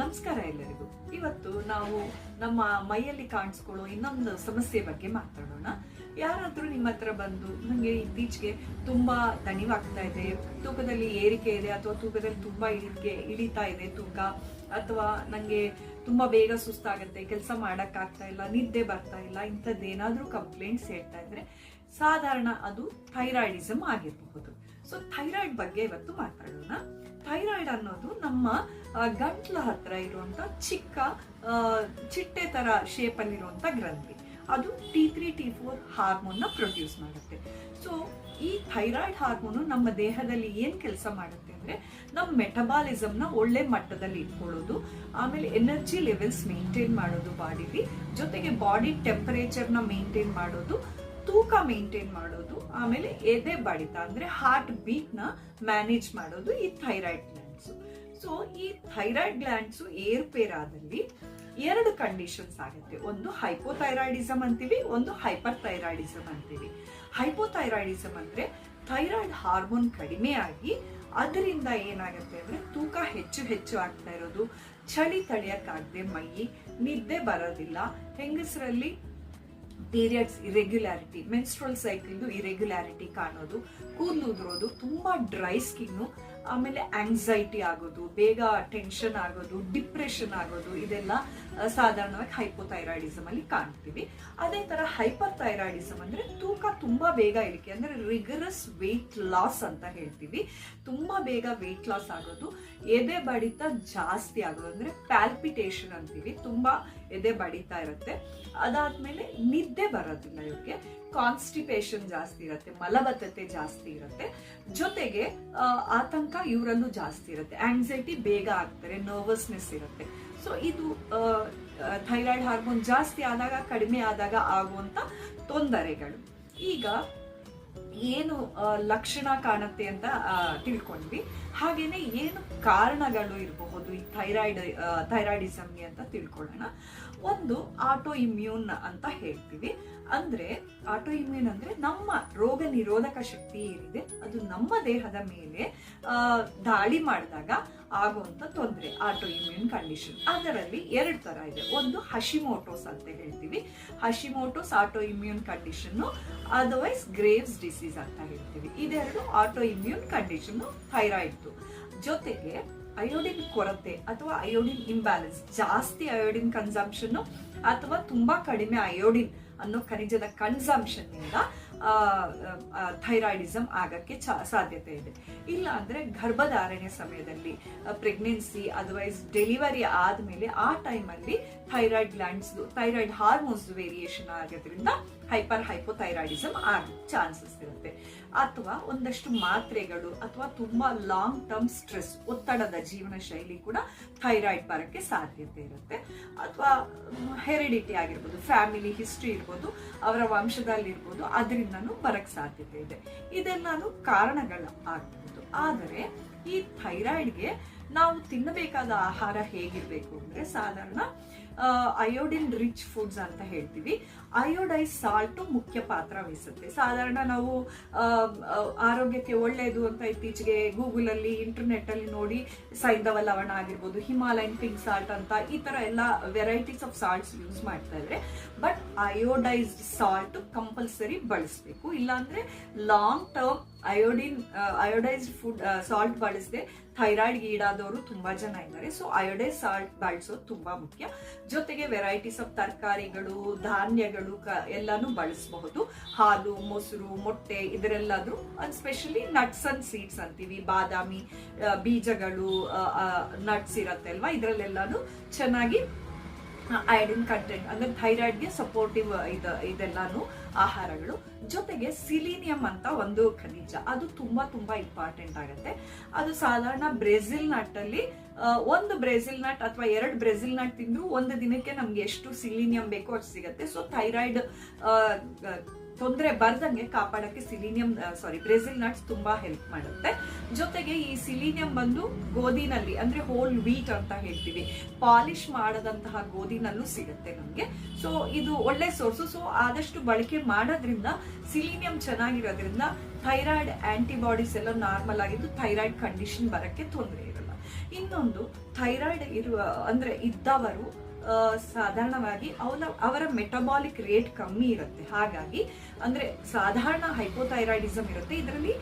ನಮಸ್ಕಾರ ಎಲ್ಲರಿಗೂ. ಇವತ್ತು ನಾವು ನಮ್ಮ ಮೈಯಲ್ಲಿ ಕಾಣಿಸ್ಕೊಳ್ಳೋ ಇನ್ನೊಂದು ಸಮಸ್ಯೆ ಬಗ್ಗೆ ಮಾತಾಡೋಣ. ಯಾರಾದರೂ ನಿಮ್ಮ ಹತ್ರ ಬಂದು ನನಗೆ ಇತ್ತೀಚೆಗೆ ತುಂಬ ದಣಿವಾಗ್ತಾ ಇದೆ, ತೂಕದಲ್ಲಿ ಏರಿಕೆ ಇದೆ ಅಥವಾ ತೂಕದಲ್ಲಿ ತುಂಬ ಇಳಿಕೆ, ಇಳಿತಾ ಇದೆ ತೂಕ, ಅಥವಾ ನನಗೆ ತುಂಬ ಬೇಗ ಸುಸ್ತಾಗುತ್ತೆ, ಕೆಲಸ ಮಾಡೋಕ್ಕಾಗ್ತಾ ಇಲ್ಲ, ನಿದ್ದೆ ಬರ್ತಾ ಇಲ್ಲ ಇಂಥದ್ದೇನಾದ್ರೂ ಕಂಪ್ಲೇಂಟ್ಸ್ ಹೇಳ್ತಾ ಇದ್ರೆ ಸಾಧಾರಣ ಅದು ಥೈರಾಯ್ಡಿಸಮ್ ಆಗಿರಬಹುದು. ಸೊ ಥೈರಾಯ್ಡ್ ಬಗ್ಗೆ ಇವತ್ತು ಮಾತಾಡೋಣ. ಥೈರಾಯ್ಡ್ ಅನ್ನೋದು ನಮ್ಮ ಗಂಟ್ಲ ಹತ್ರ ಇರುವಂತ ಚಿಕ್ಕ ಚಿಟ್ಟೆ ತರ ಶೇಪ್ ಅಲ್ಲಿರುವಂತ ಗ್ರಂಥಿ. ಅದು ಟಿ ತ್ರೀ ಟಿ ಫೋರ್ ಹಾರ್ಮೋನ್ನ ಪ್ರೊಡ್ಯೂಸ್ ಮಾಡುತ್ತೆ. ಸೊ ಈ ಥೈರಾಯ್ಡ್ ಹಾರ್ಮೋನು ನಮ್ಮ ದೇಹದಲ್ಲಿ ಏನ್ ಕೆಲಸ ಮಾಡುತ್ತೆ ಅಂದ್ರೆ ನಮ್ಮ ಮೆಟಬಾಲಿಸಮ್ನ ಒಳ್ಳೆ ಮಟ್ಟದಲ್ಲಿ ಇಟ್ಕೊಳ್ಳೋದು, ಆಮೇಲೆ ಎನರ್ಜಿ ಲೆವೆಲ್ಸ್ ಮೇಂಟೈನ್ ಮಾಡೋದು ಬಾಡಿಲಿ ಜೊತೆಗೆ ಬಾಡಿ ಟೆಂಪರೇಚರ್ನ ಮೇಂಟೈನ್ ಮಾಡೋದು ತೂಕ ಮೇಂಟೈನ್ ಮಾಡೋದು, ಆಮೇಲೆ ಎದೆ ಬಡಿತ, ಅಂದ್ರೆ ಹಾರ್ಟ್ ಬೀಟ್ನ ಮ್ಯಾನೇಜ್ ಮಾಡೋದು ಈ ಥೈರಾಯ್ಡ್ ಗ್ಲ್ಯಾಂಡ್ಸ್ ಸೊ ಈ ಥೈರಾಯ್ಡ್ ಗ್ಲ್ಯಾಂಡ್ಸ್ ಏರ್ಪೇರಾದಲ್ಲಿ ಎರಡು ಕಂಡೀಷನ್ಸ್ ಆಗುತ್ತೆ. ಒಂದು ಹೈಪೋಥೈರಾಯ್ಡಿಸಮ್ ಅಂತೀವಿ, ಒಂದು ಹೈಪರ್ ಥೈರಾಯ್ಡಿಸಮ್ ಅಂತೀವಿ. ಹೈಪೋಥೈರಾಯ್ಡಿಸಮ್ ಅಂದ್ರೆ ಥೈರಾಯ್ಡ್ ಹಾರ್ಮೋನ್ ಕಡಿಮೆ ಆಗಿ ಅದರಿಂದ ಏನಾಗುತ್ತೆ ಅಂದ್ರೆ ತೂಕ ಹೆಚ್ಚು ಹೆಚ್ಚು ಆಗ್ತಾ ಇರೋದು. ಚಳಿ ತಳಿಯಕ್ಕಾಗದೆ ಮೈ, ನಿದ್ದೆ ಬರೋದಿಲ್ಲ, ಹೆಂಗಸರಲ್ಲಿ ಪೀರಿಯಡ್ಸ್ ಇರೆಗ್ಯುಲಾರಿಟಿ ಮೆನ್ಸ್ಟ್ರಲ್ ಸೈಕಲ್ದು ಇರೆಗ್ಯುಲಾರಿಟಿ ಕಾಣೋದು. ಕೂದಲು ಉದುರೋದು. ತುಂಬಾ ಡ್ರೈ ಸ್ಕಿನ್ನು ಆಮೇಲೆ ಆಂಗ್ಸೈಟಿ ಆಗೋದು ಬೇಗ ಟೆನ್ಷನ್ ಆಗೋದು ಡಿಪ್ರೆಷನ್ ಆಗೋದು ಇದೆಲ್ಲ ಸಾಧಾರಣವಾಗಿ ಹೈಪೋಥೈರಾಯ್ಡಿಸಮ್ ಅಲ್ಲಿ ಕಾಣ್ತೀವಿ. ಅದೇ ತರ ಹೈಪರ್ ಥೈರಾಯ್ಡಿಸಮ್ ಅಂದ್ರೆ ತೂಕ ತುಂಬಾ ಬೇಗ ಇಳಿಕೆ ಅಂದ್ರೆ ರಿಗರಸ್ ವೆಯ್ಟ್ ಲಾಸ್ ಅಂತ ಹೇಳ್ತೀವಿ. ತುಂಬಾ ಬೇಗ ವೆಯ್ಟ್ ಲಾಸ್ ಆಗೋದು. ಎದೆ ಬಡಿತ ಜಾಸ್ತಿ ಆಗೋದು. ಅಂದ್ರೆ ಪ್ಯಾಲ್ಪಿಟೇಷನ್ ಅಂತೀವಿ. ತುಂಬಾ ಎದೆ ಬಡಿತಾ ಇರುತ್ತೆ. ಅದಾದ್ಮೇಲೆ ನಿದ್ದೆ ಬರೋದಿಲ್ಲ ಇವಕ್ಕೆ ಕಾನ್ಸ್ಟಿಪೇಷನ್ ಜಾಸ್ತಿ ಇರುತ್ತೆ. ಮಲಬದ್ಧತೆ ಜಾಸ್ತಿ ಇರುತ್ತೆ. ಜೊತೆಗೆ ಆ, ಇವರಲ್ಲೂ ಜಾಸ್ತಿ ಇರುತ್ತೆ. ಆಂಗ್ಸೈಟಿ ಬೇಗ ಆಗ್ತಾರೆ ನರ್ವಸ್ನೆಸ್ ಇರುತ್ತೆ. ಸೊ ಇದು ಥೈರಾಯ್ಡ್ ಹಾರ್ಮೋನ್ ಜಾಸ್ತಿ ಆದಾಗ, ಕಡಿಮೆ ಆದಾಗ ಆಗುವಂತ ತೊಂದರೆಗಳು. ಈಗ ಏನು ಲಕ್ಷಣ ಕಾಣುತ್ತೆ ಅಂತ ತಿಳ್ಕೊಂಡ್ವಿ. ಹಾಗೇನೆ ಏನು ಕಾರಣಗಳು ಇರಬಹುದು ಈ ಥೈರಾಯ್ಡ್ ಥೈರಾಯ್ಡಿಸಮ್ಗೆ ಅಂತ ತಿಳ್ಕೊಳ್ಳೋಣ. ಒಂದು ಆಟೋ ಇಮ್ಯೂನ್ ಅಂತ ಹೇಳ್ತೀವಿ. ಅಂದ್ರೆ ಆಟೋ ಇಮ್ಯೂನ್ ಅಂದ್ರೆ ನಮ್ಮ ರೋಗ ನಿರೋಧಕ ಶಕ್ತಿ ಏನಿದೆ, ಅದು ನಮ್ಮ ದೇಹದ ಮೇಲೆ ದಾಳಿ ಮಾಡಿದಾಗ ಆಗುವಂತ ತೊಂದರೆ ಆಟೋ ಇಮ್ಯೂನ್ ಕಂಡೀಷನ್ ಅದರಲ್ಲಿ ಎರಡು ತರ ಇದೆ. ಒಂದು ಹಶಿಮೋಟೋಸ್ ಅಂತ ಹೇಳ್ತೀವಿ. Hashimoto's auto immune condition otherwise Graves' disease ಅಂತ ಹೇಳ್ತೀವಿ. ಇದೆರಡು ಆಟೋ ಇಮ್ಯೂನ್ ಕಂಡೀಷನ್ ಥೈರಾಯ್ಡ್ ಜೊತೆಗೆ ಅಯೋಡಿನ್ ಕೊರತೆ ಅಥವಾ ಅಯೋಡಿನ್ ಇಂಬ್ಯಾಲೆನ್ಸ್ ಜಾಸ್ತಿ ಅಯೋಡಿನ್ ಕನ್ಸಂಪ್ಷನ್ ಅಥವಾ ತುಂಬಾ ಕಡಿಮೆ ಅಯೋಡಿನ್ ಅನ್ನೋ ಖನಿಜದ ಕನ್ಸಂಪ್ಷನ್ ಇಂದ ಥೈರಾಯ್ಡಿಸಮ್ ಆಗಕ್ಕೆ ಚ- ಸಾಧ್ಯತೆ ಇದೆ. ಇಲ್ಲ ಅಂದರೆ ಗರ್ಭಧಾರಣೆ ಸಮಯದಲ್ಲಿ ಪ್ರೆಗ್ನೆನ್ಸಿ ಅದರ್ವೈಸ್ ಡೆಲಿವರಿ ಆದಮೇಲೆ ಆ ಟೈಮಲ್ಲಿ thyroid glands thyroid hormones variation ಆಗೋದ್ರಿಂದ ಹೈಪರ್ ಹೈಪೋಥೈರಾಯ್ಡಿಸಮ್ ಆಗ ಚಾನ್ಸಸ್ ಇರುತ್ತೆ. ಅಥವಾ ಒಂದಷ್ಟು ಮಾತ್ರೆಗಳು ಅಥವಾ ತುಂಬಾ ಲಾಂಗ್ ಟರ್ಮ್ ಸ್ಟ್ರೆಸ್ ಒತ್ತಡದ ಜೀವನ ಶೈಲಿ ಕೂಡ ಥೈರಾಯ್ಡ್ ಬರಕ್ಕೆ ಸಾಧ್ಯತೆ ಇರುತ್ತೆ. ಅಥವಾ ಹೆರಿಡಿಟಿ ಆಗಿರ್ಬೋದು ಫ್ಯಾಮಿಲಿ ಹಿಸ್ಟ್ರಿ ಇರ್ಬೋದು, ಅವರ ವಂಶದಲ್ಲಿ ಇರ್ಬೋದು, ಅದರಿಂದನೂ ಬರಕ್ಕೆ ಸಾಧ್ಯತೆ ಇದೆ. ಇದೆಲ್ಲಾನು ಕಾರಣಗಳು ಆಗ್ಬೋದು. ಆದರೆ ಈ ಥೈರಾಯ್ಡ್ಗೆ ನಾವು ತಿನ್ನಬೇಕಾದ ಆಹಾರ ಹೇಗಿರಬೇಕು ಅಂದ್ರೆ ಸಾಧಾರಣ ಅಯೋಡಿನ್ ರಿಚ್ ಫುಡ್ಸ್ ಅಂತ ಹೇಳ್ತೀವಿ. ಅಯೋಡೈಸ್ ಸಾಲ್ಟು ಮುಖ್ಯ ಪಾತ್ರ ವಹಿಸುತ್ತೆ. ಸಾಧಾರಣ ನಾವು ಆರೋಗ್ಯಕ್ಕೆ ಒಳ್ಳೆಯದು ಅಂತ ಇತ್ತೀಚೆಗೆ ಗೂಗಲಲ್ಲಿ ಅಲ್ಲಿ ಇಂಟರ್ನೆಟ್ ಅಲ್ಲಿ ನೋಡಿ, ಸೈಂಧವ ಲವಣ ಆಗಿರ್ಬೋದು, ಹಿಮಾಲಯನ್ ಪಿಂಕ್ ಸಾಲ್ಟ್ ಅಂತ ಈ ತರ ಎಲ್ಲ ವೆರೈಟೀಸ್ ಆಫ್ ಸಾಲ್ಟ್ಸ್ ಯೂಸ್ ಮಾಡ್ತಾ ಇದ್ರೆ ಬಟ್ ಅಯೋಡೈಸ್ಡ್ ಸಾಲ್ಟ್ ಕಂಪಲ್ಸರಿ ಬಳಸಬೇಕು. ಇಲ್ಲಾಂದರೆ long term iodine iodised food salt ಬಳಸದೆ ಥೈರಾಯ್ಡ್ ಈಡಾದವರು ತುಂಬಾ ಜನ ಇದ್ದಾರೆ. ಸೊ ಅಯೋಡೈಸ್ ಸಾಲ್ಟ್ ಬಳಸೋದು ತುಂಬಾ ಮುಖ್ಯ. ಜೊತೆಗೆ ವೆರೈಟೀಸ್ ಆಫ್ ತರಕಾರಿಗಳು, ಧಾನ್ಯಗಳು ಎಲ್ಲಾನು ಬಳಸಬಹುದು. ಹಾಲು, ಮೊಸರು, ಮೊಟ್ಟೆ ಇದರೆಲ್ಲದು ಸ್ಪೆಷಲಿ ನಟ್ಸ್ ಅಂಡ್ ಸೀಡ್ಸ್ ಅಂತೀವಿ. ಬಾದಾಮಿ ಬೀಜಗಳು ನಟ್ಸ್ ಇರತ್ತೆ ಅಲ್ವಾ? ಇದರಲ್ಲೆಲ್ಲಾನು ಚೆನ್ನಾಗಿ ಐಡಿನ್ ಕಂಟೆಂಟ್ ಅಂದ್ರೆ ಥೈರಾಯ್ಡ್ಗೆ ಸಪೋರ್ಟಿವ್ ಇದು, ಇದೆಲ್ಲಾನು ಆಹಾರಗಳು. ಜೊತೆಗೆ ಸಿಲಿನಿಯಂ ಅಂತ ಒಂದು ಖನಿಜ. ಅದು ತುಂಬಾ ತುಂಬಾ ಇಂಪಾರ್ಟೆಂಟ್ ಆಗುತ್ತೆ. ಅದು ಸಾಧಾರಣ ಬ್ರೆಜಿಲ್ ನಟ್ ಅಲ್ಲಿ ಒಂದು ಬ್ರೆಜಿಲ್ ನಟ್ ಅಥವಾ ಎರಡು ಬ್ರೆಜಿಲ್ ನಟ್ ತಿಂದ್ರು ಒಂದು ದಿನಕ್ಕೆ ನಮ್ಗೆ ಎಷ್ಟು ಸಿಲಿನಿಯಂ ಬೇಕೋ ಅಷ್ಟು ಸಿಗುತ್ತೆ. ಸೊ ಥೈರಾಯ್ಡ್ ತೊಂದರೆ ಬರ್ದಂಗೆ ಕಾಪಾಡಕ್ಕೆ ಸಿಲಿನಿಯಂ ಸಾರಿ ಬ್ರೆಜಿಲ್ ನಟ್ಸ್ ತುಂಬಾ ಹೆಲ್ಪ್ ಮಾಡುತ್ತೆ. ಜೊತೆಗೆ ಈ ಸಿಲಿನಿಯಂ ಬಂದು ಗೋಧಿನಲ್ಲಿ, ಅಂದ್ರೆ ಹೋಲ್ ವೀಟ್ ಅಂತ ಹೇಳ್ತೀವಿ, ಪಾಲಿಶ್ ಮಾಡದಂತಹ ಗೋಧಿನಲ್ಲೂ ಸಿಗುತ್ತೆ ನಮ್ಗೆ. ಸೊ ಇದು ಒಳ್ಳೆ ಸೋರ್ಸು ಸೊ ಆದಷ್ಟು ಬಳಕೆ ಮಾಡೋದ್ರಿಂದ ಸಿಲಿನಿಯಂ ಚೆನ್ನಾಗಿರೋದ್ರಿಂದ ಥೈರಾಯ್ಡ್ ಆಂಟಿಬಾಡೀಸ್ ಎಲ್ಲ ನಾರ್ಮಲ್ ಆಗಿದ್ದು ಥೈರಾಯ್ಡ್ ಕಂಡೀಷನ್ ಬರಕ್ಕೆ ತೊಂದರೆ ಇರಲ್ಲ. ಇನ್ನೊಂದು ಥೈರಾಯ್ಡ್ ಇರುವ, ಅಂದ್ರೆ ಇದ್ದವರು ಸಾಧಾರಣವಾಗಿ ಅವನ, ಅವರ ಮೆಟಬಾಲಿಕ್ ರೇಟ್ ಕಮ್ಮಿ ಇರುತ್ತೆ. ಹಾಗಾಗಿ, ಅಂದರೆ ಸಾಧಾರಣ ಹೈಪೋಥೈರಾಯ್ಡಿಸಮ್ ಇರುತ್ತೆ. ಇದರಲ್ಲಿ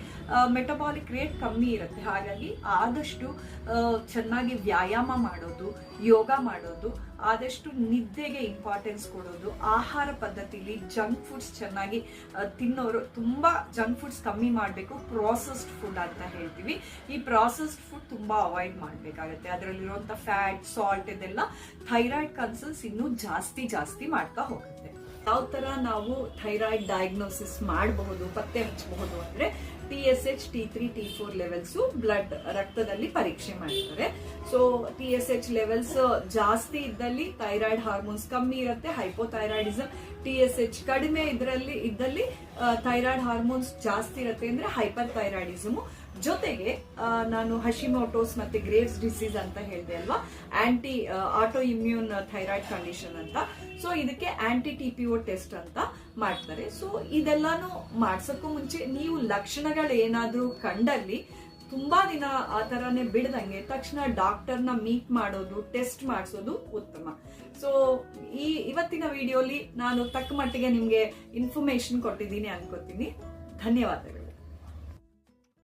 ಮೆಟಬಾಲಿಕ್ ರೇಟ್ ಕಮ್ಮಿ ಇರುತ್ತೆ. ಹಾಗಾಗಿ ಆದಷ್ಟು ಚೆನ್ನಾಗಿ ವ್ಯಾಯಾಮ ಮಾಡೋದು, ಯೋಗ ಮಾಡೋದು ಆದಷ್ಟು ನಿದ್ದೆಗೆ ಇಂಪಾರ್ಟೆನ್ಸ್ ಕೊಡೋದು. ಆಹಾರ ಪದ್ಧತಿಲಿ ಜಂಕ್ ಫುಡ್ಸ್ ಚೆನ್ನಾಗಿ ತಿನ್ನೋರು ತುಂಬ ಜಂಕ್ ಫುಡ್ಸ್ ಕಮ್ಮಿ ಮಾಡಬೇಕು ಪ್ರಾಸೆಸ್ಡ್ ಫುಡ್ ಅಂತ ಹೇಳ್ತೀವಿ. ಈ ಪ್ರಾಸೆಸ್ಡ್ ಫುಡ್ ತುಂಬ ಅವಾಯ್ಡ್ ಮಾಡಬೇಕಾಗುತ್ತೆ. ಅದರಲ್ಲಿರುವಂಥ ಫ್ಯಾಟ್ ಸಾಲ್ಟ್ ಇದೆಲ್ಲ ಥೈರಾಯ್ಡ್ ಕನ್ಸಲ್ಸ್ ಇನ್ನೂ ಜಾಸ್ತಿ ಜಾಸ್ತಿ ಮಾಡ್ತಾ ಹೋಗುತ್ತೆ. ಯಾವ ಥರ ನಾವು ಥೈರಾಯ್ಡ್ ಡಯಾಗ್ನೋಸಿಸ್ ಮಾಡಬಹುದು, ಪತ್ತೆ ಹಚ್ಚಬಹುದು ಅಂದ್ರೆ T S H T three T four levels blood ರಕ್ತದಲ್ಲಿ ಪರೀಕ್ಷೆ ಮಾಡ್ತಾರೆ so T S H levels ಜಾಸ್ತಿ ಇದ್ದಲ್ಲಿ ಥೈರಾಯ್ಡ್ ಹಾರ್ಮೋನ್ಸ್ ಕಮ್ಮಿ ಇರುತ್ತೆ ಹೈಪೋಥೈರಾಯ್ಡಿಸಮ್ ಟಿ ಎಸ್ ಎಚ್ ಕಡಿಮೆ ಇದರಲ್ಲಿ, ಇದ್ದಲ್ಲಿ ಥೈರಾಯ್ಡ್ ಹಾರ್ಮೋನ್ಸ್ ಜಾಸ್ತಿ ಇರುತ್ತೆ ಅಂದ್ರೆ ಹೈಪರ್ ಥೈರಾಯ್ಡಿಸಮ್ ಜೊತೆಗೆ ನಾನು ಹಶಿಮೋಟೋಸ್ ಮತ್ತೆ ಗ್ರೇವ್ಸ್ ಡಿಸೀಸ್ ಅಂತ ಹೇಳಿದೆ ಅಲ್ವಾ? Anti auto immune thyroid condition ಅಂತ. ಸೊ ಇದಕ್ಕೆ anti T P O test ಅಂತ ಮಾಡ್ತಾರೆ. ಸೊ ಇದೆಲ್ಲಾನು ಮಾಡ್ಸಕ್ಕೂ ಮುಂಚೆ ನೀವು ಲಕ್ಷಣಗಳು ಏನಾದ್ರೂ ಕಂಡಲ್ಲಿ ತುಂಬಾ ದಿನ ಆ ತರಾನೇ ಬಿಡ್ದಂಗೆ ತಕ್ಷಣ ಡಾಕ್ಟರ್ನ ಮೀಟ್ ಮಾಡೋದು ಟೆಸ್ಟ್ ಮಾಡಿಸೋದು ಉತ್ತಮ. ಸೊ ಈ ಇವತ್ತಿನ ವಿಡಿಯೋಲಿ ನಾನು ತಕ್ಕ ಮಟ್ಟಿಗೆ ನಿಮಗೆ ಇನ್ಫಾರ್ಮೇಶನ್ ಕೊಟ್ಟಿದ್ದೀನಿ ಅನ್ಕೋತೀನಿ. ಧನ್ಯವಾದಗಳು.